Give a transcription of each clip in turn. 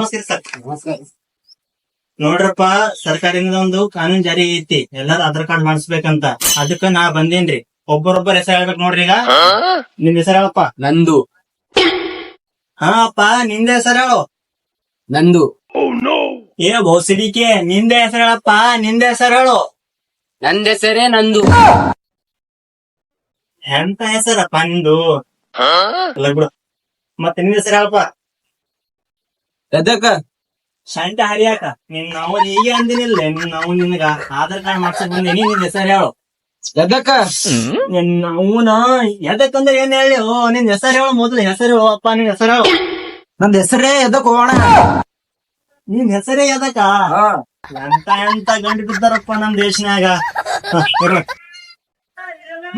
ನಮಸ್ಕಾರ ಸರ್ ನೋಡ್ರಪ್ಪ ಸರ್ಕಾರದಿಂದ ಒಂದು ಕಾನೂನು ಜಾರಿ ಐತಿ. ಎಲ್ಲಾರು ಆಧಾರ್ ಕಾರ್ಡ್ ಮಾಡಿಸ್ಬೇಕಂತ. ಅದಕ್ಕ ನಾ ಬಂದೇನ್ರಿ. ಒಬ್ಬರೊಬ್ಬರ ಹೆಸರು ಹೇಳ್ಬೇಕು ನೋಡ್ರಿ ಈಗ. ನಿನ್ ಹೆಸರು ಹೇಳಪ್ಪ. ನಂದು. ಹಾ ಅಪ್ಪ ನಿಂದ ಹೆಸರು ಹೇಳು. ನಂದು. ಏ ಬಹುಸಿಡಿಕೆ ನಿಂದ ಹೆಸರು ಹೇಳಪ್ಪ. ನಿಂದ ಹೆಸರು ಹೇಳು. ನಂದ ಹೆಸರೇ ನಂದು. ಎಂತ ಹೆಸರಪ್ಪ ನಿಂದು? ಅಲ್ಲ ಬಿಡು. ಮತ್ತೆ ನಿಂದ ಹೆಸರು ಹೇಳಪ್ಪ. ಎದಕ್ಕ ಶಂಟ ಹರಿಯಾಕ. ನಿನ್ ನಾವು ಈಗ ಅಂದಿನಿಲ್ಲ ನಿನ್ ನಾವು ನಿನಗ ಆಧಾರ್ ಕಾರ್ಡ್ ಮಾಡ್ಸಕ್ ಬಂದೀನಿ ನಿನ್ ಹೆಸರು ಹೇಳು. ಎದಕ್ಕ ನಿನ್ ಅವನ ಎದಕ್ಕಂದ್ರೆ ಏನ್ ಹೇಳಿ? ಓ ನಿನ್ ಹೆಸರು ಹೇಳು ಮೊದ್ಲು ಹೆಸರು ಹೇಳು ಅಪ್ಪ ನಿನ್ ಹೆಸರು ಹೇಳು. ನಂದ್ ಹೆಸರೇ ಎದಕ್ ಹೋಗೋಣ. ನಿನ್ ಹೆಸರೇ ಎದಕ್ಕ ಎಂತ ಎಂತ ಗಂಡು ಬಿದ್ದಾರಪ್ಪ ನಮ್ ದೇಶನಾಗ.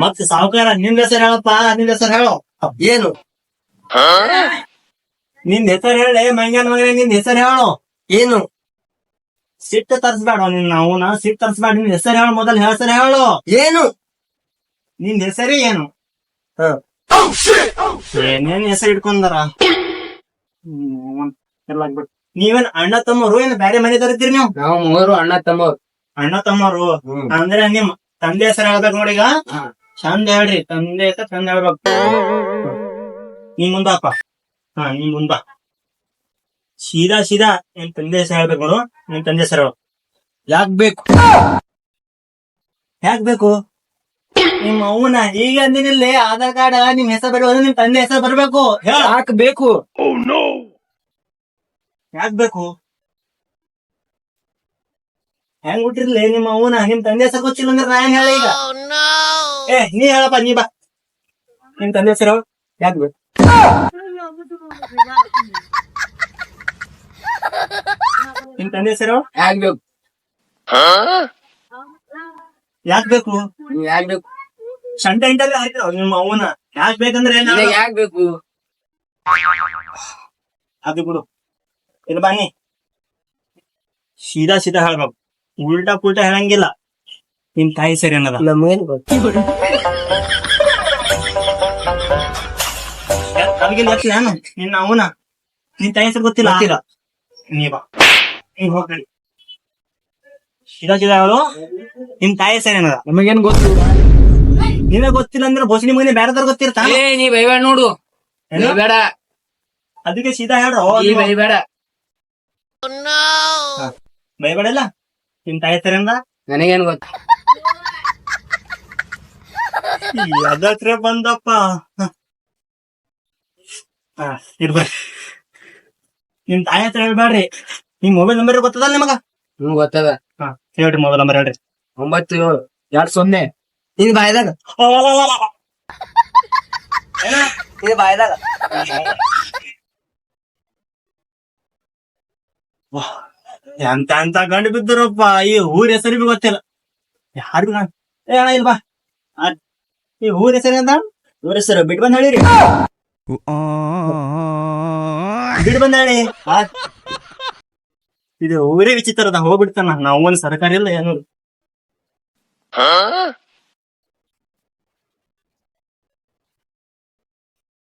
ಮತ್ತೆ ಸಾವುಕಾರ ನಿನ್ ಹೆಸರು ಹೇಳಪ್ಪ ನಿನ್ ಹೆಸರು ಹೇಳು. ಏನು? ನಿನ್ ಹೆಸರು ಹೇಳಿ. ಮಂಗ್ಯಾನ ಮಗನೇ ನಿನ್ ಹೆಸರು ಹೇಳು. ಏನು? ಸಿಟ್ಟು ತರ್ಸ್ಬೇಡ ನಿನ್ ಅವನ ಸಿಟ್ಟು ತರ್ಸ್ಬೇಡ. ನಿನ್ ಹೆಸರು ಹೇಳು ಮೊದಲು ಹೆಸರು ಹೇಳು. ಏನು? ನಿನ್ ಹೆಸರೇ ಏನು. ಏನೇನ್ ಹೆಸರು ಇಟ್ಕೊಂಡಾರ ನೀವೇನ್ ಅಣ್ಣ ತಮ್ಮರು ಏನ್ ಬೇರೆ ಮನೆ ತರಿತೀರಿ ನೀವು? ನಾವು ಮೂವರು ಅಣ್ಣ ತಮ್ಮರು ಅಣ್ಣ ತಮ್ಮರು ಅಂದ್ರೆ ನಿಮ್ ತಂದೆ ಹೆಸರು ಹೇಳ್ಬೇಕು ನೋಡಿ ಈಗ. ಚಂದ ಹೇಳ್ರಿ. ತಂದೆ ಹೆಸರು ಚಂದ ಹೇಳ್ಬೇಕು. ನೀ ಮುಂದಪ್ಪ ಹಾ ನೀ ಮುಂದ ಸೀದಾ ಸೀದಾ ನಿಮ್ ತಂದೆ ಹೆಸರು ಹೇಳ್ಬೇಕು ನೋಡು. ನಿಮ್ ತಂದೆ ಹೆಸರು ಯಾಕ್ ಬೇಕು? ಯಾಕ್ ಬೇಕು? ನಿಮ್ಮ ಅವನ ಈಗ ಅಂದಿನಿಲ್ಲ ಆಧಾರ್ ಕಾರ್ಡ್ ನಿಮ್ ಹೆಸರು ಬರೋದು ನಿಮ್ ತಂದೆ ಹೆಸರು ಬರ್ಬೇಕು. ಹೇಳ. ಯಾಕ್ ಬೇಕು? ಯಾಕ್ ಬೇಕು? ಹೆಂಗ್ ಹುಟ್ಟಿರ್ಲಿ ನಿಮ್ಮ ಅವನ ನಿಮ್ ತಂದೆ ಹೆಸರು ಗೊತ್ತಿಲ್ಲ ಅಂದ್ರೆ ನಾ ಹೆಂಗ್ ಹೇಳ ಈಗ? ಏ ನೀ ಹೇಳಪ್ಪ ನೀ ಬಾ. ನಿಮ್ ತಂದೆ ಹೆಸರು ಯಾಕ್ ಬೇಕು? ನಿಮ್ ತಂದೆ ಹೆಸರು ಯಾಕ್ ಬೇಕು? ಯಾಕ್ ಬೇಕು? ಯಾಕ್ ಬೇಕು? ಶಂಟ ಇಂಟರ್ವ್ಯೂ ಆಯ್ತು ನಿಮ್ಮ ಅವನ ಯಾಕ್ ಬೇಕಂದ್ರೆ ಏನ್ ನಿನಗ್ ಯಾಕ್ ಬೇಕು? ಅದು ಬಿಡು. ಇದು ಬನ್ನಿ. ಸೀದಾ ಸೀದಾ ಹೇಳ್ಬೇಕು. ಉಲ್ಟಾ ಪುಲ್ಟಾ ಹೇಳಂಗಿಲ್ಲ. ನಿಮ್ ತಾಯಿ ಸರಿ ಅನ್ನದ. ನಮ್ಗೇನ್ ಗೊತ್ತು? ಗೊತ್ತಿಲ್ಲ ಏನು? ನಿನ್ನ ಅವನ? ನಿನ್ ತಾಯಿ ಹೆಸರು ಗೊತ್ತಿಲ್ಲ? ಗೊತ್ತಿಲ್ಲ. ನೀ ಬಾ. ನೀ ಹೋಗಿ ಸೀದಾ ಅವರು ನಿನ್ ನಿಮ್ ತಾಯಿ ಹೆಸರು ಏನದ? ನಮಗೇನ್ ಗೊತ್ತು? ನಿನಗ್ ಗೊತ್ತಿಲ್ಲ ಅಂದ್ರೆ ಬೋಸಡಿ ಮಗನೇ ಬೇರೆದವ್ರ ಗೊತ್ತಿರ್ತಾ ಏ ನೀ ಬೈಬೇಡ ನೋಡು? ಬೇಡ ಅದಕ್ಕೆ ಸೀದಾ ಹೇಳ್ರೋ ನೀ ಬೈಬೇಡ. ಬೈಬೇಡಲ್ಲ ನಿನ್ ತಾಯಿ ಹೆಸರಿಂದ ನನಗೇನ್ ಗೊತ್ತು? ಅದತ್ರ ಬಂದಪ್ಪ. ಹ. ಇರ್ಬರ್ರಿ ನಿಮ್ ತಾಯಿ ಹತ್ರ ಹೇಳ್ಬೇಡ್ರಿ ನಿಮ್ ಮೊಬೈಲ್ ನಂಬರ್ ಗೊತ್ತದಲ್ಲ ನಿಮಗ? ಹ್ಮ್ ಗೊತ್ತದ. ಹಾ ಹೇಳ್ರಿ ಮೊಬೈಲ್ ನಂಬರ್ ಹೇಳ್ರಿ. ಒಂಬತ್ತು ಏಳು ಎರಡ್ ಸೊನ್ನೆ. ನಿನ್ ಬಾಯ್ದಾಗ. ಇದು ಬಾಯ್ದಾಗ. ವಾಹ್, ಎಂತ ಎಂತ ಗಂಡು ಬಿದ್ದರಪ್ಪ ಈ ಊರ ಹೆಸರು ಬಿ ಗೊತ್ತಿಲ್ಲ. ಯಾರಿಗೂ ಏ ಅಣ್ಣ ಇಲ್ಲ ಬಾ. ಈ ಊರ ಹೆಸರು ಅಂತ ಊರ ಹೆಸರು ಬಿಟ್ಟು ಬಂದ್ ಹೇಳಿರಿ. ಆ, ಇದು ಊರೇ ವಿಚಿತ್ರದ ಹೋಗ್ಬಿಡ್ತಾನ. ನಾವು ಒಂದ್ ಸರ್ಕಾರ ಇಲ್ಲ ಏನು.